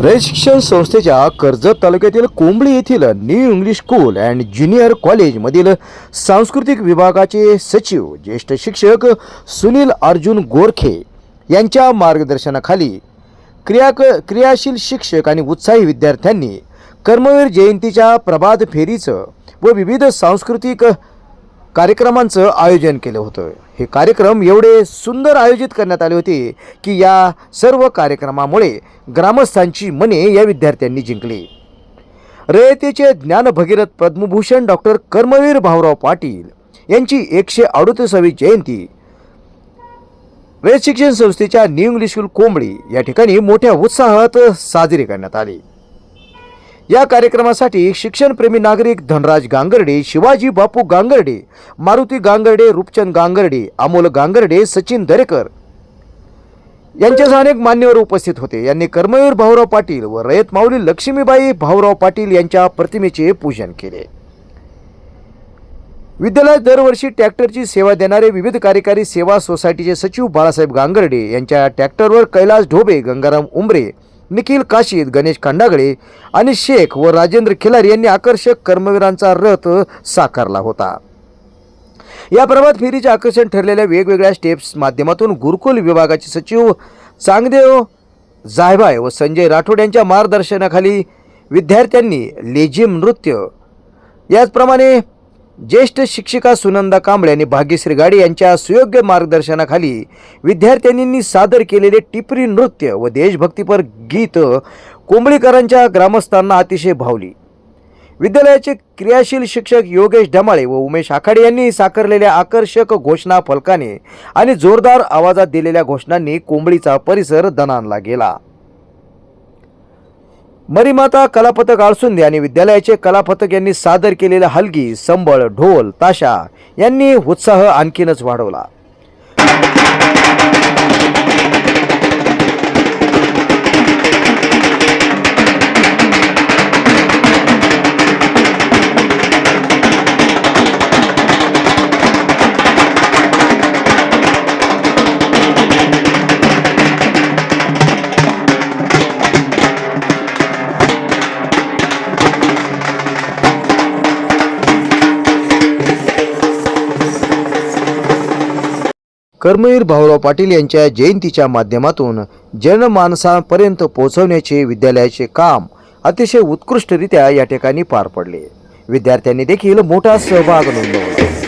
Rayat Shikshan संस्थेच्या कर्जत तालुक्यातील कोंबळी येथील new English school and junior कॉलेजमधील सांस्कृतिक विभागाचे सचिव ज्येष्ठ शिक्षक सुनील अर्जुन गोरखे यांच्या मार्गदर्शनाखाली क्रिया क्रियाशील शिक्षक आणि उत्साही विद्यार्थ्यांनी कर्मवीर जयंतीच्या प्रभात फेरीचं व विविध सांस्कृतिक कार्यक्रमांचं आयोजन केलं होतं. हे कार्यक्रम एवढे सुंदर आयोजित करण्यात आले होते की या सर्व कार्यक्रमामुळे ग्रामस्थांची मने या विद्यार्थ्यांनी जिंकली. रयतेचे ज्ञान भगीरथ पद्मभूषण डॉक्टर कर्मवीर भाऊराव पाटील यांची एकशे अडुतीसावी जयंती रयत शिक्षण संस्थेच्या न्यू इंग्लिश स्कूल कोंबडी या ठिकाणी मोठ्या उत्साहात साजरी करण्यात आली. या कार्यक्रमासाठी शिक्षणप्रेमी नागरिक धनराज गांगर्डे शिवाजी बापू गांगर्डे मारुती गांगर्डे रूपचंद गांगर्डे अमोल गांगर्डे सचिन दरेकर यांच्यासह अनेक मान्यवर उपस्थित होते. यांनी कर्मवीर भाऊराव पाटील व रयत माऊली लक्ष्मीबाई भाऊराव पाटील यांच्या प्रतिमेचे पूजन केले. विद्यालयात दरवर्षी ट्रॅक्टरची सेवा देणारे विविध कार्यकारी सेवा सोसायटीचे सचिव बाळासाहेब गांगर्डे यांच्या ट्रॅक्टरवर कैलास ढोबे गंगाराम उंबरे निखिल काशीद गणेश खंडागळे आणि शेख व राजेंद्र खिलार यांनी आकर्षक कर्मवीरांचा रथ साकारला होता. या प्रभात फेरीचे आकर्षण ठरलेल्या वेगवेगळ्या स्टेप्स माध्यमातून गुरुकुल विभागाचे सचिव चांगदेव जायभाय व संजय राठोड यांच्या मार्गदर्शनाखाली विद्यार्थ्यांनी लेझिम नृत्य याचप्रमाणे ज्येष्ठ शिक्षिका सुनंदा कांबळे आणि भाग्यश्री गाडे यांच्या सुयोग्य मार्गदर्शनाखाली विद्यार्थ्यांनी सादर केलेले टिपरी नृत्य व देशभक्तीपर गीत कोंबळीकरांच्या ग्रामस्थांना अतिशय भावली. विद्यालयाचे क्रियाशील शिक्षक योगेश ढमाळे व उमेश आखाडे यांनी साकारलेल्या आकर्षक घोषणा फलकाने आणि जोरदार आवाजात दिलेल्या घोषणांनी कोंबडीचा परिसर दणानला गेला. मरीमाता कलापथक आळसुंदे आणि विद्यालयाचे कलापथक यांनी सादर केलेल्या हलगी संबळ ढोल ताशा यांनी उत्साह आणखीनच वाढवला. कर्मवीर भाऊराव पाटील यांच्या जयंतीच्या माध्यमातून जनमानसापर्यंत पोहोचवण्याचे विद्यालयाचे काम अतिशय उत्कृष्टरित्या या ठिकाणी पार पडले. विद्यार्थ्यांनी देखील मोठा सहभाग नोंदवला.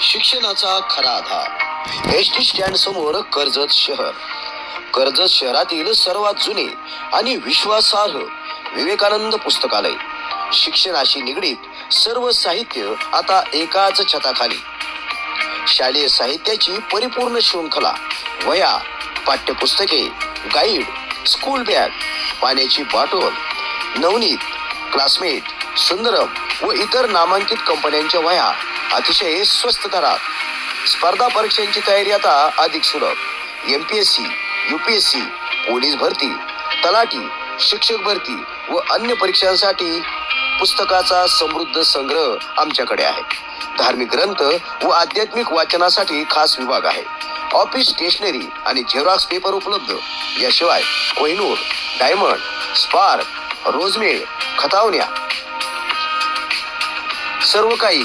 शिक्षणाचा खरा आधार. एस टी स्टँड समोर कर्जत शहर. कर्जत शहरातील सर्वात जुने आणि विश्वासार्ह विवेकानंद पुस्तकालय. शिक्षणाशी निगडीत सर्व साहित्य आता एकाच छताखाली. शालेय साहित्याची परिपूर्ण शृंखला वया पाठ्यपुस्तके गाईड स्कूल बॅग पाण्याची बाटोल नवनीत क्लासमेट सुंदरम व इतर नामांकित कंपन्यांच्या वया अतिशय स्वस्त दरात. स्पर्धा परीक्षांची तयारी आता अधिक सुलभ. M P S C U P S C police भरती तलाठी शिक्षक भरती व अन्य परीक्षांसाठी पुस्तकाचा समृद्ध संग्रह आमच्याकडे आहे. धार्मिक ग्रंथ व आध्यात्मिक वाचनासाठी खास विभाग आहे. ऑफिस स्टेशनरी आणि झेरॉक्स पेपर उपलब्ध. याशिवाय कोहिनूर डायमंड स्पार्क रोजमेळ खतावण्या. सर्व काही